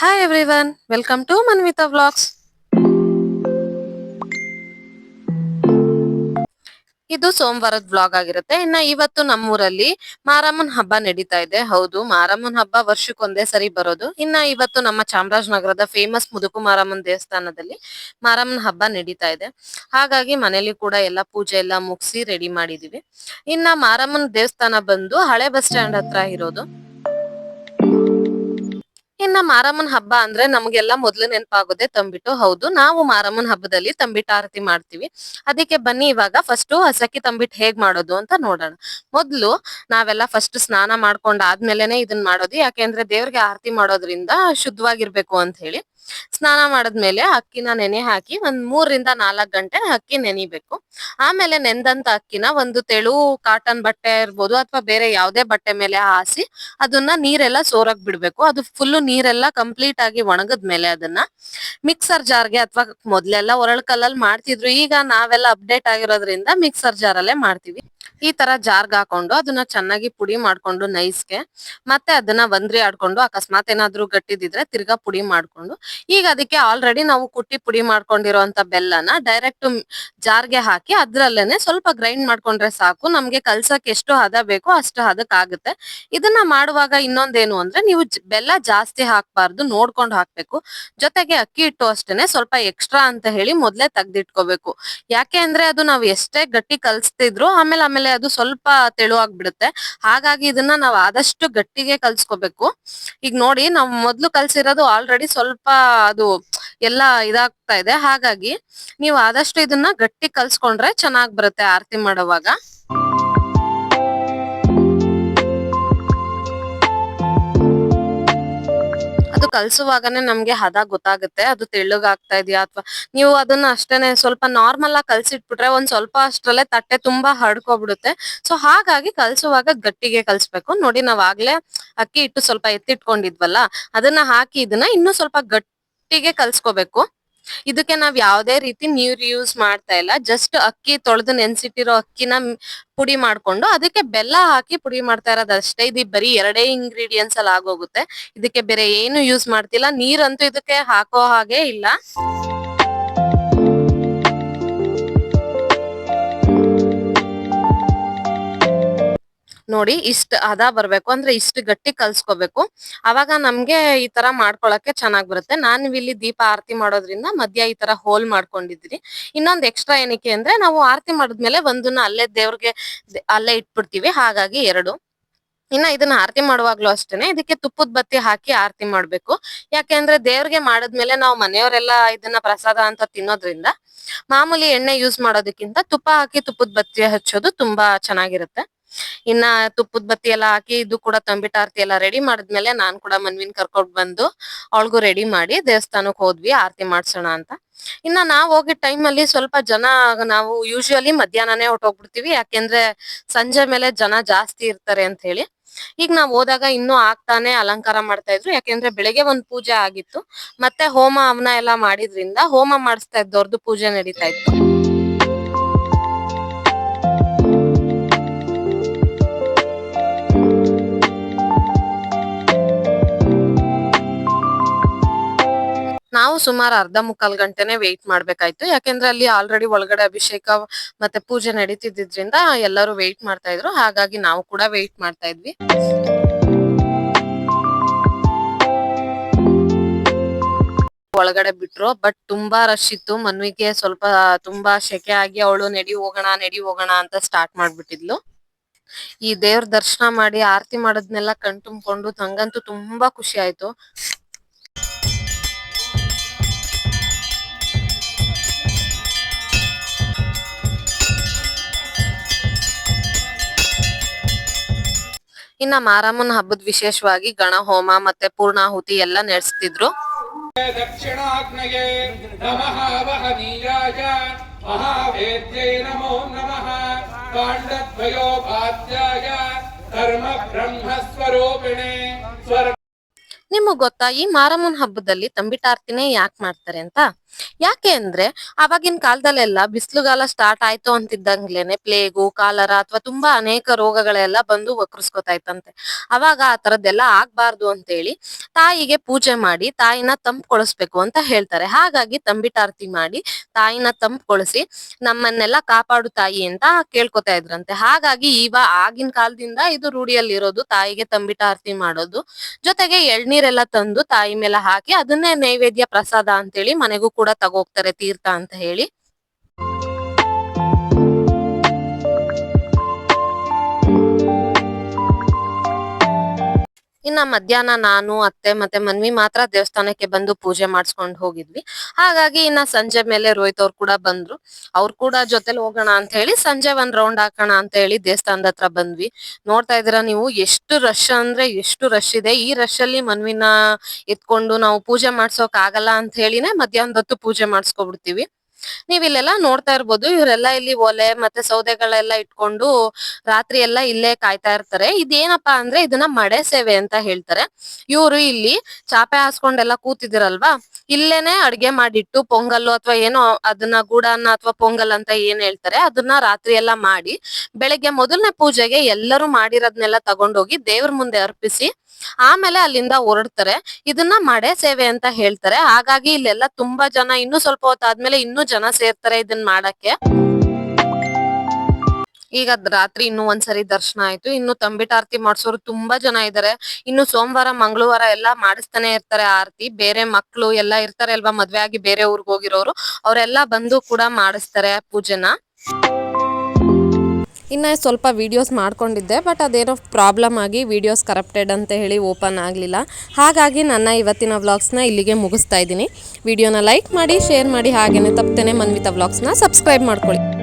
Hi everyone welcome to Manvitha vlogs ಇದು ಸೋಮವಾರದ blog ಆಗಿರುತ್ತೆ. ಇನ್ನ ಇವತ್ತು ನಮ್ಮೂರಲ್ಲಿ ಮಾರಮ್ಮನ್ ಹಬ್ಬ ನಡೀತಾ ಇದೆ. ಹೌದು, ಮಾರಮ್ಮನ್ ಹಬ್ಬ ವರ್ಷಕ್ಕೊಂದೇ ಸರಿ ಬರೋದು. ಇನ್ನ ಇವತ್ತು ನಮ್ಮ ಚಾಮರಾಜನಗರದ ಫೇಮಸ್ ಮುದುಕು ಮಾರಮ್ಮನ್ ದೇವಸ್ಥಾನದಲ್ಲಿ ಮಾರಮ್ಮನ್ ಹಬ್ಬ ನಡೀತಾ ಇದೆ. ಹಾಗಾಗಿ ಮನೇಲಿ ಕೂಡ ಎಲ್ಲ ಪೂಜೆ ಎಲ್ಲ ಮುಗಿಸಿ ರೆಡಿ ಮಾಡಿದೀವಿ. ಇನ್ನ ಮಾರಮ್ಮನ್ ದೇವಸ್ಥಾನ ಬಂದು ಹಳೆ ಬಸ್ ಸ್ಟ್ಯಾಂಡ್ ಹತ್ರ ಇರೋದು. ಇನ್ನ ಮಾರಮ್ಮನ್ ಹಬ್ಬ ಅಂದ್ರೆ ನಮ್ಗೆಲ್ಲ ಮೊದ್ಲು ನೆನಪಾಗೋದೆ ತಂಬಿಟ್ಟು, ಹೌದು, ನಾವು ಮಾರಮ್ಮನ್ ಹಬ್ಬದಲ್ಲಿ ತಂಬಿಟ್ಟು ಆರತಿ ಮಾಡ್ತೀವಿ. ಅದಕ್ಕೆ ಬನ್ನಿ ಇವಾಗ ಫಸ್ಟ್ ಹಸಕಿ ತಂಬಿಟ್ಟು ಹೇಗ್ ಮಾಡೋದು ಅಂತ ನೋಡೋಣ. ಮೊದ್ಲು ನಾವೆಲ್ಲ ಫಸ್ಟ್ ಸ್ನಾನ ಮಾಡ್ಕೊಂಡ್ ಆದ್ಮೇಲೆನೆ ಇದನ್ ಮಾಡೋದು. ಯಾಕೆಂದ್ರೆ ದೇವ್ರಿಗೆ ಆರತಿ ಮಾಡೋದ್ರಿಂದ ಶುದ್ಧವಾಗಿರ್ಬೇಕು ಅಂತ ಹೇಳಿ. ಸ್ನಾನ ಮಾಡದ್ಮೇಲೆ ಅಕ್ಕಿನ ನೆನೆ ಹಾಕಿ ಒಂದ್ ಮೂರರಿಂದ ನಾಲ್ಕ್ ಗಂಟೆ ಅಕ್ಕಿ ನೆನಿಬೇಕು. ಆಮೇಲೆ ನೆಂದಂತ ಅಕ್ಕಿನ ಒಂದು ತೆಳು ಕಾಟನ್ ಬಟ್ಟೆ ಇರ್ಬೋದು ಅಥವಾ ಬೇರೆ ಯಾವ್ದೇ ಬಟ್ಟೆ ಮೇಲೆ ಹಾಸಿ ಅದನ್ನ ನೀರೆಲ್ಲ ಸೋರಕ್ ಬಿಡ್ಬೇಕು. ಅದು ಫುಲ್ ನೀರೆಲ್ಲ ಕಂಪ್ಲೀಟ್ ಆಗಿ ಒಣಗದ್ಮೇಲೆ ಅದನ್ನ ಮಿಕ್ಸರ್ ಜಾರ್ಗೆ ಅಥವಾ ಮೊದ್ಲೆಲ್ಲ ಒರಳ್ ಕಲ್ಲಲ್ಲಿ ಮಾಡ್ತಿದ್ರು. ಈಗ ನಾವೆಲ್ಲ ಅಪ್ಡೇಟ್ ಆಗಿರೋದ್ರಿಂದ ಮಿಕ್ಸರ್ ಜಾರ್ ಅಲ್ಲೇ ಮಾಡ್ತೀವಿ. ಈ ತರ ಜಾರ್ಗ್ ಹಾಕೊಂಡು ಅದನ್ನ ಚೆನ್ನಾಗಿ ಪುಡಿ ಮಾಡ್ಕೊಂಡು ನೈಸ್ಗೆ ಮತ್ತೆ ಅದನ್ನ ಒಂದ್ರಿ ಆಡ್ಕೊಂಡು ಅಕಸ್ಮಾತ್ ಏನಾದ್ರೂ ಗಟ್ಟಿದಿದ್ರೆ ತಿರ್ಗಾ ಪುಡಿ ಮಾಡ್ಕೊಂಡು ಈಗ ಅದಕ್ಕೆ ಆಲ್ರೆಡಿ ನಾವು ಕುಟ್ಟಿ ಪುಡಿ ಮಾಡ್ಕೊಂಡಿರೋಂತ ಬೆಲ್ಲನ ಡೈರೆಕ್ಟ್ ಜಾರ್ಗೆ ಹಾಕಿ ಅದ್ರಲ್ಲೇನೆ ಸ್ವಲ್ಪ ಗ್ರೈಂಡ್ ಮಾಡ್ಕೊಂಡ್ರೆ ಸಾಕು. ನಮ್ಗೆ ಕಲ್ಸಕ್ ಎಷ್ಟು ಹದ ಬೇಕೋ ಅಷ್ಟು ಹದಕ್ ಆಗುತ್ತೆ. ಇದನ್ನ ಮಾಡುವಾಗ ಇನ್ನೊಂದೇನು ಅಂದ್ರೆ ನೀವು ಬೆಲ್ಲ ಜಾಸ್ತಿ ಹಾಕ್ಬಾರ್ದು, ನೋಡ್ಕೊಂಡು ಹಾಕ್ಬೇಕು. ಜೊತೆಗೆ ಅಕ್ಕಿ ಹಿಟ್ಟು ಅಷ್ಟೇನೆ ಸ್ವಲ್ಪ ಎಕ್ಸ್ಟ್ರಾ ಅಂತ ಹೇಳಿ ಮೊದ್ಲೇ ತೆಗ್ದಿಟ್ಕೋಬೇಕು. ಯಾಕೆ ಅಂದ್ರೆ ಅದು ನಾವು ಎಷ್ಟೇ ಗಟ್ಟಿ ಕಲ್ಸ್ತಿದ್ರು ಆಮೇಲೆ ಆಮೇಲೆ ಅದು ಸ್ವಲ್ಪ ತೆಳುವಾಗ್ಬಿಡುತ್ತೆ. ಹಾಗಾಗಿ ಇದನ್ನ ನಾವು ಆದಷ್ಟು ಗಟ್ಟಿಗೆ ಕಲ್ಸ್ಕೋಬೇಕು. ಈಗ ನೋಡಿ ನಾವು ಮೊದ್ಲು ಕಲ್ಸಿರೋದು ಆಲ್ರೆಡಿ ಸ್ವಲ್ಪ ಅದು ಎಲ್ಲ ಇದಾಗ್ತಾ ಇದೆ. ಹಾಗಾಗಿ ನೀವು ಆದಷ್ಟು ಇದನ್ನ ಗಟ್ಟಿ ಕಲ್ಸ್ಕೊಂಡ್ರೆ ಚೆನ್ನಾಗ್ ಬರುತ್ತೆ ಆರತಿ ಮಾಡುವಾಗ. ಅದು ಕಲ್ಸುವಾಗನೇ ನಮ್ಗೆ ಹದ ಗೊತ್ತಾಗುತ್ತೆ, ಅದು ತೆಳ್ಳಗಾಗ್ತಾ ಇದೆಯಾ ಅಥವಾ ನೀವು ಅದನ್ನ ಅಷ್ಟೇನೆ ಸ್ವಲ್ಪ ನಾರ್ಮಲ್ ಆಗಿ ಕಲ್ಸಿಟ್ಬಿಟ್ರೆ ಒಂದ್ ಸ್ವಲ್ಪ ಅಷ್ಟ್ರಲ್ಲೇ ತಟ್ಟೆ ತುಂಬಾ ಹರ್ಡ್ಕೊಬಿಡುತ್ತೆ. ಸೊ ಹಾಗಾಗಿ ಕಲ್ಸುವಾಗ ಗಟ್ಟಿಗೆ ಕಲ್ಸ್ಬೇಕು. ನೋಡಿ ನಾವ್ ಆಗ್ಲೇ ಅಕ್ಕಿ ಹಿಟ್ಟು ಸ್ವಲ್ಪ ಎತ್ತಿಟ್ಕೊಂಡಿದ್ವಲ್ಲ, ಅದನ್ನ ಹಾಕಿ ಇದನ್ನ ಇನ್ನೂ ಸ್ವಲ್ಪ ಗಟ್ಟಿಗೆ ಕಲ್ಸ್ಕೋಬೇಕು. ಇದಕ್ಕೆ ನಾವ್ ಯಾವ್ದೇ ರೀತಿ ನೀರ್ ಯೂಸ್ ಮಾಡ್ತಾ ಇಲ್ಲ. ಜಸ್ಟ್ ಅಕ್ಕಿ ತೊಳೆದು ನೆನ್ಸಿಟ್ಟಿರೋ ಅಕ್ಕಿನ ಪುಡಿ ಮಾಡ್ಕೊಂಡು ಅದಕ್ಕೆ ಬೆಲ್ಲ ಹಾಕಿ ಪುಡಿ ಮಾಡ್ತಾ ಇರೋದು ಅಷ್ಟೇ. ಇದು ಬರೀ ಎರಡೇ ಇಂಗ್ರೀಡಿಯೆಂಟ್ಸ್ ಅಲ್ಲಿ ಆಗೋಗುತ್ತೆ. ಇದಕ್ಕೆ ಬೇರೆ ಏನು ಯೂಸ್ ಮಾಡ್ತಿಲ್ಲ. ನೀರಂತೂ ಇದಕ್ಕೆ ಹಾಕೋ ಹಾಗೆ ಇಲ್ಲ. ನೋಡಿ ಇಷ್ಟ ಹದ ಬರ್ಬೇಕು. ಅಂದ್ರೆ ಇಷ್ಟು ಗಟ್ಟಿ ಕಲ್ಸ್ಕೋಬೇಕು. ಅವಾಗ ನಮ್ಗೆ ಈ ತರ ಮಾಡ್ಕೊಳಕ್ಕೆ ಚೆನ್ನಾಗ್ ಬರುತ್ತೆ. ನಾನು ಇಲ್ಲಿ ದೀಪ ಆರತಿ ಮಾಡೋದ್ರಿಂದ ಮಧ್ಯ ಈ ತರ ಹೋಲ್ ಮಾಡ್ಕೊಂಡಿದ್ರಿ ಇನ್ನೊಂದ್ ಎಕ್ಸ್ಟ್ರಾ ಏನಕ್ಕೆ ಅಂದ್ರೆ ನಾವು ಆರತಿ ಮಾಡಿದ್ಮೇಲೆ ಒಂದನ್ನ ಅಲ್ಲೇ ದೇವ್ರಿಗೆ ಅಲ್ಲೇ ಇಟ್ಬಿಡ್ತೀವಿ. ಹಾಗಾಗಿ ಎರಡು. ಇನ್ನ ಇದನ್ನ ಆರತಿ ಮಾಡುವಾಗ್ಲೂ ಅಷ್ಟೇನೆ. ಇದಕ್ಕೆ ತುಪ್ಪದ ಬತ್ತಿ ಹಾಕಿ ಆರತಿ ಮಾಡ್ಬೇಕು. ಯಾಕೆಂದ್ರೆ ದೇವ್ರಿಗೆ ಮಾಡಿದ್ಮೇಲೆ ನಾವು ಮನೆಯವರೆಲ್ಲ ಇದನ್ನ ಪ್ರಸಾದ ಅಂತ ತಿನ್ನೋದ್ರಿಂದ ಮಾಮೂಲಿ ಎಣ್ಣೆ ಯೂಸ್ ಮಾಡೋದಕ್ಕಿಂತ ತುಪ್ಪ ಹಾಕಿ ತುಪ್ಪದ ಬತ್ತಿ ಹಚ್ಚೋದು ತುಂಬಾ ಚೆನ್ನಾಗಿರುತ್ತೆ. ಇನ್ನ ತುಪ್ಪದ ಬತ್ತಿ ಎಲ್ಲ ಹಾಕಿ ಇದು ಕೂಡ ತಂಬಿಟ್ ಆರತಿ ಎಲ್ಲ ರೆಡಿ ಮಾಡಿದ್ಮೇಲೆ ನಾನ್ ಕೂಡ ಮನ್ವಿನ್ ಕರ್ಕೊಂಡ್ ಬಂದು ಅವಳಿಗೂ ರೆಡಿ ಮಾಡಿ ದೇವಸ್ಥಾನಕ್ ಹೋದ್ವಿ, ಆರತಿ ಮಾಡ್ಸೋಣ ಅಂತ. ಇನ್ನ ನಾವ್ ಹೋಗಿದ್ ಟೈಮ್ ಅಲ್ಲಿ ಸ್ವಲ್ಪ ಜನ ನಾವು ಯೂಶುವಲಿ ಮಧ್ಯಾಹ್ನನೇ ಹೊರ್ಟೋಗ್ಬಿಡ್ತೀವಿ, ಯಾಕೆಂದ್ರೆ ಸಂಜೆ ಮೇಲೆ ಜನ ಜಾಸ್ತಿ ಇರ್ತಾರೆ ಅಂತ ಹೇಳಿ. ಈಗ ನಾವ್ ಹೋದಾಗ ಇನ್ನು ಆಗ್ತಾನೆ ಅಲಂಕಾರ ಮಾಡ್ತಾ ಇದ್ರು, ಯಾಕೆಂದ್ರೆ ಬೆಳಗ್ಗೆ ಒಂದ್ ಪೂಜೆ ಆಗಿತ್ತು, ಮತ್ತೆ ಹೋಮ ಹವನ ಎಲ್ಲ ಮಾಡಿದ್ರಿಂದ ಹೋಮ ಮಾಡಿಸ್ತಾ ಇದ್ದವ್ರದ್ದು ಪೂಜೆ ನಡೀತಾ ಇತ್ತು. ನಾವು ಸುಮಾರು ಅರ್ಧ ಮುಕ್ಕಾಲ್ ಗಂಟೆನೆ ವೆಯ್ಟ್ ಮಾಡ್ಬೇಕಾಯ್ತು. ಯಾಕೆಂದ್ರೆ ಅಲ್ಲಿ ಆಲ್ರೆಡಿ ಒಳಗಡೆ ಅಭಿಷೇಕ ಮತ್ತೆ ಪೂಜೆ ನಡೀತಿದ್ರಿಂದ ಎಲ್ಲರೂ ವೆಯ್ಟ್ ಮಾಡ್ತಾ ಇದ್ರು. ಹಾಗಾಗಿ ನಾವು ಕೂಡ ವೆಯ್ಟ್ ಮಾಡ್ತಾ ಇದ್ವಿ. ಒಳಗಡೆ ಬಿಟ್ರು ಬಟ್ ತುಂಬಾ ರಶ್ ಇತ್ತು. ಮನ್ವಿಗೆ ಸ್ವಲ್ಪ ತುಂಬಾ ಶೆಕೆ ಆಗಿ ಅವಳು ನಡಿ ಹೋಗೋಣ ನಡಿ ಹೋಗೋಣ ಅಂತ ಸ್ಟಾರ್ಟ್ ಮಾಡ್ಬಿಟ್ಟಿದ್ಲು. ಈ ದೇವ್ರ ದರ್ಶನ ಮಾಡಿ, ಆರತಿ ಮಾಡೋದ್ನೆಲ್ಲ ಕಣ್ ತುಂಬ್ಕೊಂಡು ನಂಗಂತೂ ತುಂಬಾ ಖುಷಿ ಆಯ್ತು. ಇನ್ನ ಮಾರಮ್ಮನ ಹಬ್ಬದ ವಿಶೇಷವಾಗಿ ಗಣ ಹೋಮ ಮತ್ತೆ ಪೂರ್ಣಾಹುತಿ ಎಲ್ಲ ನಡೆಸ್ತಿದ್ರು. ದಕ್ಷಿಣಾಗ್ನಗೆ ನಮಃ ನಿಮಗ್ ಗೊತ್ತಾ ಈ ಮಾರಮ್ಮನ ಹಬ್ಬದಲ್ಲಿ ತಂಬಿಟಾರ್ತಿನೇ ಯಾಕೆ ಮಾಡ್ತಾರೆ ಅಂತ? ಯಾಕೆ ಅಂದ್ರೆ ಅವಾಗಿನ ಕಾಲದಲ್ಲೆಲ್ಲ ಬಿಸಿಲುಗಾಲ ಸ್ಟಾರ್ಟ್ ಆಯ್ತು ಅಂತಿದ್ದಂಗ್ಲೇನೆ ಪ್ಲೇಗು ಕಾಲರ ಅಥವಾ ತುಂಬಾ ಅನೇಕ ರೋಗಗಳೆಲ್ಲ ಬಂದು ವಕ್ರಿಸ್ಕೊತಾ ಅವಾಗ ಆ ತರದ್ದೆಲ್ಲ ಆಗ್ಬಾರ್ದು ಅಂತೇಳಿ ತಾಯಿಗೆ ಪೂಜೆ ಮಾಡಿ ತಾಯಿನ ತಂಪ್ಕೊಳಿಸ್ಬೇಕು ಅಂತ ಹೇಳ್ತಾರೆ. ಹಾಗಾಗಿ ತಂಬಿಟಾರ್ತಿ ಮಾಡಿ ತಾಯಿನ ತಂಪ್ಕೊಳಿಸಿ ನಮ್ಮನ್ನೆಲ್ಲ ಕಾಪಾಡು ತಾಯಿ ಅಂತ ಕೇಳ್ಕೊತಾ ಇದ್ರಂತೆ. ಹಾಗಾಗಿ ಇವ ಆಗಿನ ಕಾಲದಿಂದ ಇದು ರೂಢಿಯಲ್ಲಿರೋದು ತಾಯಿಗೆ ತಂಬಿಟಾರ್ತಿ ಮಾಡೋದು. ಜೊತೆಗೆ ಎಳ್ನೀರೆಲ್ಲ ತಂದು ತಾಯಿ ಮೇಲೆ ಹಾಕಿ ಅದನ್ನೇ ನೈವೇದ್ಯ ಪ್ರಸಾದ ಅಂತೇಳಿ ಮನೆಗೂ ಕೂಡ ತಗೋಗ್ತಾರೆ ತೀರ್ಥ ಅಂತ ಹೇಳಿ. ಮಧ್ಯಾಹ್ನ ನಾನು, ಅತ್ತೆ ಮತ್ತೆ ಮನ್ವಿ ಮಾತ್ರ ದೇವಸ್ಥಾನಕ್ಕೆ ಬಂದು ಪೂಜೆ ಮಾಡಿಸ್ಕೊಂಡು ಹೋಗಿದ್ವಿ. ಹಾಗಾಗಿ ಇನ್ನ ಸಂಜೆ ಮೇಲೆ ರೋಹಿತ್ ಅವ್ರು ಕೂಡ ಬಂದ್ರು. ಅವ್ರು ಕೂಡ ಜೊತೆಲಿ ಹೋಗೋಣ ಅಂತ ಹೇಳಿ ಸಂಜೆ ಒಂದ್ ರೌಂಡ್ ಹಾಕೋಣ ಅಂತ ಹೇಳಿ ದೇವಸ್ಥಾನದ ಹತ್ರ ಬಂದ್ವಿ. ನೋಡ್ತಾ ಇದೀರಾ ನೀವು ಎಷ್ಟು ರಶ್ ಅಂದ್ರೆ ಎಷ್ಟು ರಶ್ ಇದೆ. ಈ ರಶ್ ಅಲ್ಲಿ ಮನ್ವಿನ ಎತ್ಕೊಂಡು ನಾವು ಪೂಜೆ ಮಾಡ್ಸೋಕ್ ಆಗಲ್ಲ ಅಂತ ಹೇಳಿನೇ ಮಧ್ಯಾಹ್ನದ ಹೊತ್ತು ಪೂಜೆ ಮಾಡಿಸ್ಕೊಬಿಡ್ತೀವಿ. ನೀವ್ ಇಲ್ಲೆಲ್ಲಾ ನೋಡ್ತಾ ಇರ್ಬೋದು. ಇವರೆಲ್ಲ ಇಲ್ಲಿ ಒಲೆ ಮತ್ತೆ ಸೌದೆಗಳೆಲ್ಲ ಇಟ್ಕೊಂಡು ರಾತ್ರಿ ಎಲ್ಲಾ ಇಲ್ಲೇ ಕಾಯ್ತಾ ಇರ್ತಾರೆ. ಇದೇನಪ್ಪಾ ಅಂದ್ರೆ ಇದನ್ನ ಮಡೆ ಸೇವೆ ಅಂತ ಹೇಳ್ತಾರೆ. ಇವ್ರು ಇಲ್ಲಿ ಚಾಪೆ ಹಾಸ್ಕೊಂಡೆಲ್ಲ ಕೂತಿದಿರಲ್ವಾ? ಇಲ್ಲೇನೆ ಅಡ್ಗೆ ಮಾಡಿಟ್ಟು ಪೊಂಗಲ್ಲು ಅಥವಾ ಏನೋ ಅದನ್ನ ಗೂಡನ್ನ ಅಥವಾ ಪೊಂಗಲ್ ಅಂತ ಏನ್ ಹೇಳ್ತಾರೆ, ಅದನ್ನ ರಾತ್ರಿ ಎಲ್ಲಾ ಮಾಡಿ ಬೆಳಗ್ಗೆ ಮೊದಲನೇ ಪೂಜೆಗೆ ಎಲ್ಲರೂ ಮಾಡಿರೋದ್ನೆಲ್ಲ ತಗೊಂಡೋಗಿ ದೇವ್ರ ಮುಂದೆ ಅರ್ಪಿಸಿ ಆಮೇಲೆ ಅಲ್ಲಿಂದ ಹೊರಡ್ತಾರೆ. ಇದನ್ನ ಮಡೆ ಸೇವೆ ಅಂತ ಹೇಳ್ತಾರೆ. ಹಾಗಾಗಿ ಇಲ್ಲೆಲ್ಲ ತುಂಬಾ ಜನ, ಇನ್ನು ಸ್ವಲ್ಪ ಹೊತ್ತಾದ್ಮೇಲೆ ಇನ್ನೂ ಜನ ಸೇರ್ತಾರೆ ಇದನ್ನ ಮಾಡಕ್ಕೆ. ಈಗ ರಾತ್ರಿ ಇನ್ನು ಒಂದ್ಸರಿ ದರ್ಶನ ಆಯ್ತು. ಇನ್ನು ತಂಬಿಟಾರ್ತಿ ಮಾಡ್ಸೋರು ತುಂಬಾ ಜನ ಇದಾರೆ. ಇನ್ನು ಸೋಮವಾರ, ಮಂಗಳವಾರ ಎಲ್ಲಾ ಮಾಡಿಸ್ತಾನೆ ಇರ್ತಾರೆ ಆರತಿ. ಬೇರೆ ಮಕ್ಳು ಎಲ್ಲಾ ಇರ್ತಾರೆ ಅಲ್ವಾ ಮದ್ವೆ ಆಗಿ ಬೇರೆ ಊರ್ಗ್ ಹೋಗಿರೋರು. ಅವರೆಲ್ಲ ಬಂದು ಕೂಡ ಮಾಡಿಸ್ತಾರೆ ಪೂಜೆನ. ಇನ್ನು ಸ್ವಲ್ಪ ವೀಡಿಯೋಸ್ ಮಾಡ್ಕೊಂಡಿದ್ದೆ ಬಟ್ ಅದೇನೋ ಪ್ರಾಬ್ಲಮ್ ಆಗಿ ವೀಡಿಯೋಸ್ ಕರಪ್ಟೆಡ್ ಅಂತ ಹೇಳಿ ಓಪನ್ ಆಗಲಿಲ್ಲ. ಹಾಗಾಗಿ ನನ್ನ ಇವತ್ತಿನ ವ್ಲಾಗ್ಸ್ನ ಇಲ್ಲಿಗೆ ಮುಗಿಸ್ತಾ ಇದ್ದೀನಿ. ವಿಡಿಯೋನ ಲೈಕ್ ಮಾಡಿ ಶೇರ್ ಮಾಡಿ ಹಾಗೆಯೇ ತಪ್ಪೇನೆ ಮನ್ವಿತ ವ್ಲಾಗ್ಸ್ನ ಸಬ್ಸ್ಕ್ರೈಬ್ ಮಾಡ್ಕೊಳ್ಳಿ.